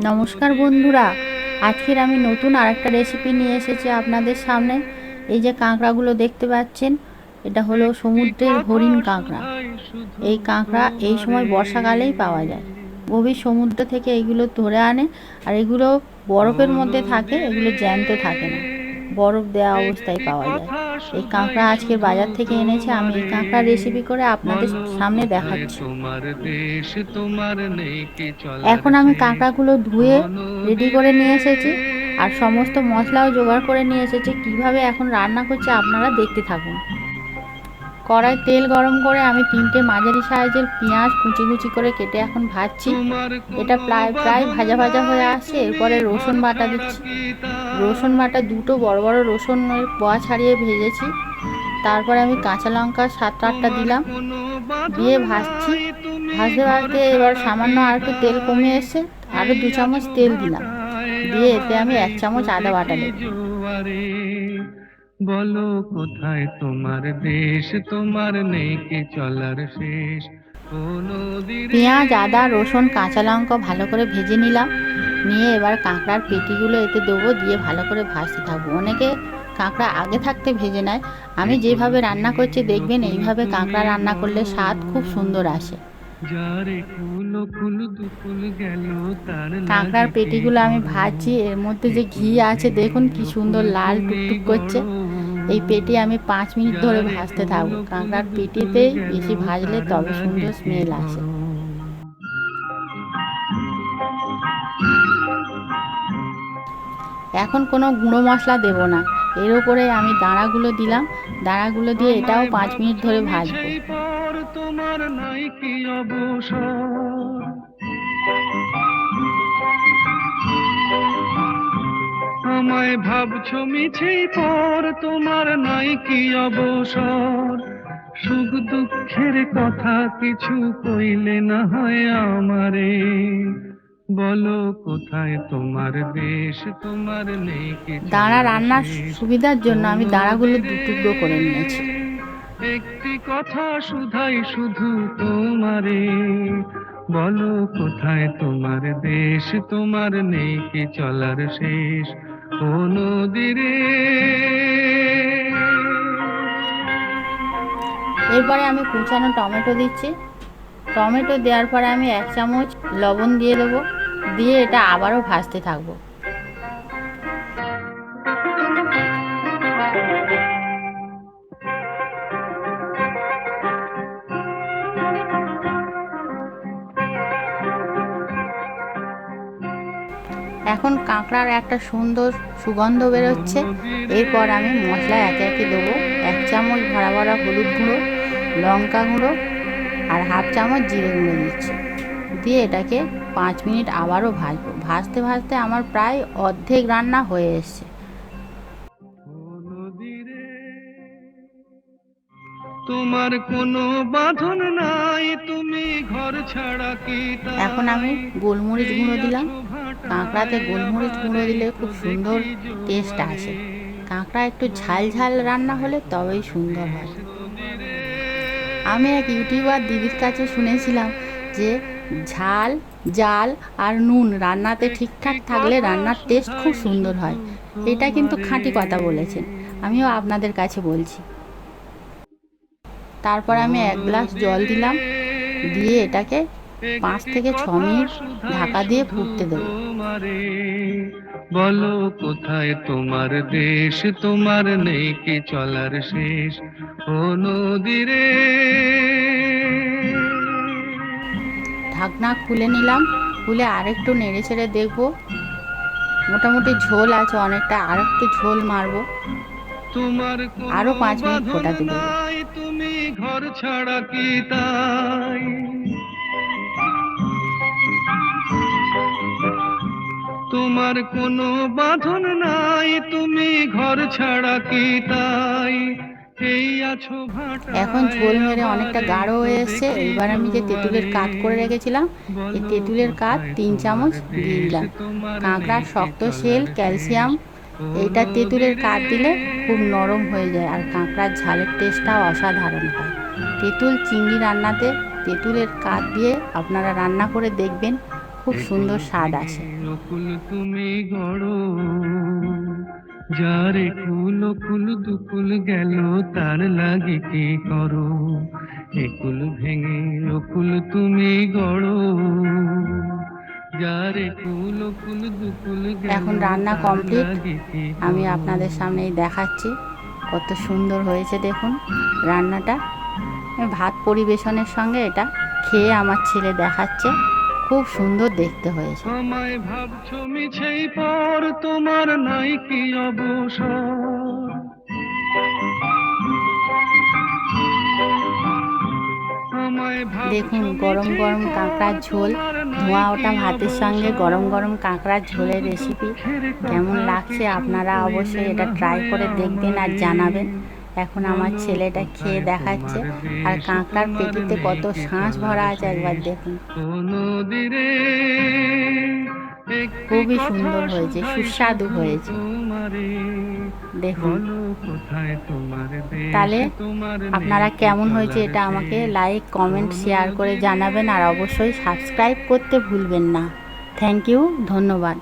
নমস্কার বন্ধুরা, আজকের আমি নতুন আরেকটা রেসিপি নিয়ে এসেছি আপনাদের সামনে। এই যে কাঁকড়াগুলো দেখতে পাচ্ছেন, এটা হলো সমুদ্রের হরিণ কাঁকড়া। এই কাঁকড়া এই সময় বর্ষাকালেই পাওয়া যায়। গভীর সমুদ্র থেকে এগুলো ধরে আনে, আর এগুলো বরফের মধ্যে থাকে, এগুলো জ্যান্ত থাকে না। বরফ দেওয়া অবস্থায় পাওয়া যায়। এই কাঁকড়া আজকের বাজার থেকে এনেছে, আমি এই কাঁকড়া রেসিপি করে আপনাদের সামনে দেখাচ্ছি। এখন আমি কাঁকড়াগুলো ধুয়ে রেডি করে নিয়ে এসেছি, আর সমস্ত মশলাও জোগাড় করে নিয়ে এসেছি। কীভাবে এখন রান্না করছি আপনারা দেখতে থাকুন। কড়াই তেল গরম করে আমি তিনটে মাঝারি সাইজের পেঁয়াজ কুচি কুচি করে কেটে এখন ভাজছি। এটা প্রায় প্রায় ভাজা ভাজা হয়ে আসছে। এরপরে রসুন বাটা দিচ্ছি। রসুন বাটা দুটো বড় বড় রসুনের পোয়া ছাড়িয়ে ভেজেছি। তারপরে আমি কাঁচা লঙ্কা সাত আটটা দিলাম। দিয়ে ভাজছি। ভাজতে ভাজতে এবার সামান্য আর একটু তেল কমে এসে আরও দু চামচ তেল দিলাম। দিয়ে এতে আমি এক চামচ আদা বাটা দেব। বলো কোথায় তোমার দেশ? তোমার নেই কি চলার শেষ। পেঁয়াজ আদা রসুন কাঁচা লঙ্কা ভালো করে ভেজে নিলাম। নিয়ে এবার কাঁকড়ার পেটিগুলো এতে দেবো দিয়ে ভালো করে ভাজতে থাকব। অনেকে কাঁকড়া আগে থাকতে ভেজে নেয়। আমি যেভাবে রান্না করছি দেখবেন এইভাবে কাঁকড়া রান্না করলে স্বাদ খুব সুন্দর আসে। কাঁকড়ার পেটিগুলো আমি ভাজছি। এর মধ্যে যে ঘি আছে দেখুন কি সুন্দর লাল টুকটুক করছে। এই পেটি আমি পাঁচ মিনিট ধরে ভাজতে থাকব কাঁকড়ার পেটিতেই বেশি ভাজলে তবে সুন্দর স্মেল আসে। এখন কোনো গুঁড়ো মশলা দেব না। এর উপরে আমি দাঁড়াগুলো দিলাম। দাঁড়াগুলো দিয়ে এটাও পাঁচ মিনিট ধরে ভাজবো। আমায় ভাবছ মিছেই পর তোমার নাই কি অবসর? সুখ দুঃখের কথা কিছু কইলে না হয় আমারে। বলো কোথায় তোমার দেশ তোমার নেই দাঁড়া রান্নার সুবিধার জন্য আমি দাঁড়াগুলো দু টুকরো করে নিয়েছি। একটি কথা শুধাই শুধু তোমারে। বলো কোথায় তোমার দেশ তোমার নেই কি চলার শেষ? এরপরে আমি কুচানো টমেটো দিচ্ছি। টমেটো দেওয়ার পরে আমি এক চামচ লবণ দিয়ে দেবো। দিয়ে এটা আবারও ভাজতে থাকব। এখন কাঁকড়ার একটা সুন্দর সুগন্ধ বেরোচ্ছে। এরপর আমি মশলা একে একে দেবো। এক চামচ ভরা ভরা হলুদ গুঁড়ো লঙ্কা গুঁড়ো আর হাফ চামচ জিরে গুঁড়ো দিচ্ছি। দিয়ে এটাকে পাঁচ মিনিট আবারও ভাজবো। ভাজতে ভাজতে আমার প্রায় অর্ধেক রান্না হয়ে এসছে। তোমার কোনো বাঁধন নাই তুমি ঘর ছাড়া কি এখন আমি গোলমরিচ গুঁড়ো দিলাম। কাঁকড়াতে গোলমরিচ গুঁড়ো দিলে খুব সুন্দর টেস্ট আসে। কাঁকড়া একটু ঝাল ঝাল রান্না হলে তবেই সুন্দর হয়। আমি এক ইউটিউবার দিদির কাছে শুনেছিলাম যে ঝাল, জাল আর নুন রান্নাতে ঠিকঠাক থাকলে রান্নার টেস্ট খুব সুন্দর হয়। এটা কিন্তু খাঁটি কথা বলেছেন। আমিও আপনাদের কাছে বলছি। তারপর আমি এক গ্লাস জল দিলাম। দিয়ে এটাকে পাঁচ থেকে ছ মিনিট ঢাকা দিয়ে ফুটতে দেবো। বলো কোথায় তোমার দেশ? তোমার নেই কি চলার শেষ? ও নদীরে। ঢাকনা খুলে নিলাম খুলে আরেকটু নেড়ে ছেড়ে দেখব। মোটামুটি ঝোল আছে অনেকটা আর একটু ঝোল মারবো। তোমার আরও পাঁচ মিনিট ফোটাতে দেবো। তুমি ঘর ছাড়া কি তাই? তোমার কোনো বাঁধন নাই তুমি ঘর ছাড়া কি তাই? এখন ঝোল মেরে অনেকটা গাঢ় হয়ে এসছে। এবার আমি যে তেঁতুলের কাঠ করে রেখেছিলাম এই তেঁতুলের কাঠ তিন চামচ দিয়ে দিলাম। কাঁকড়ার শক্ত শেল ক্যালসিয়াম এইটা তেঁতুলের কাঠ দিলে খুব নরম হয়ে যায় আর কাঁকড়ার ঝালের টেস্টটাও অসাধারণ হয়। তেঁতুল চিংড়ি রান্নাতে তেঁতুলের কাঠ দিয়ে আপনারা রান্না করে দেখবেন খুব সুন্দর স্বাদ আসে অকুল তুমি গড়ো যারে কুল কুল দুকুল গেল তার লাগে কি করো? একুল ভেঙে অকুল তুমি গড়ো যারে কুল কুল দুকুল গেল এখন রান্না তার complete। লাগে কি আমি আপনাদের সামনেই দেখাচ্ছি কত সুন্দর হয়েছে দেখুন রান্নাটা। ভাত পরিবেশনের সঙ্গে এটা খেয়ে আমার ছেলে দেখাচ্ছে। খুব সুন্দর দেখতে হয়েছে। আমায় ভাবছ মিছেই পর তোমার নাই কি অবসর? দেখুন গরম গরম কাঁকড়ার ঝোল ধোঁয়া ওঠা ভাতের সঙ্গে গরম গরম কাঁকড়ার ঝোলের রেসিপি কেমন লাগছে আপনারা অবশ্যই এটা ট্রাই করে দেখবেন আর জানাবেন। এখন আমার ছেলেটা খেয়ে দেখাচ্ছে আর কাঁকড়ার পেটিতে কত শাঁস ভরা আছে একবার দেখুন। খুবই সুন্দর হয়েছে, সুস্বাদু হয়েছে। দেখুন। তাহলে আপনারা কেমন হয়েছে এটা আমাকে লাইক কমেন্ট শেয়ার করে জানাবেন আর অবশ্যই সাবস্ক্রাইব করতে ভুলবেন না। থ্যাংক ইউ ধন্যবাদ।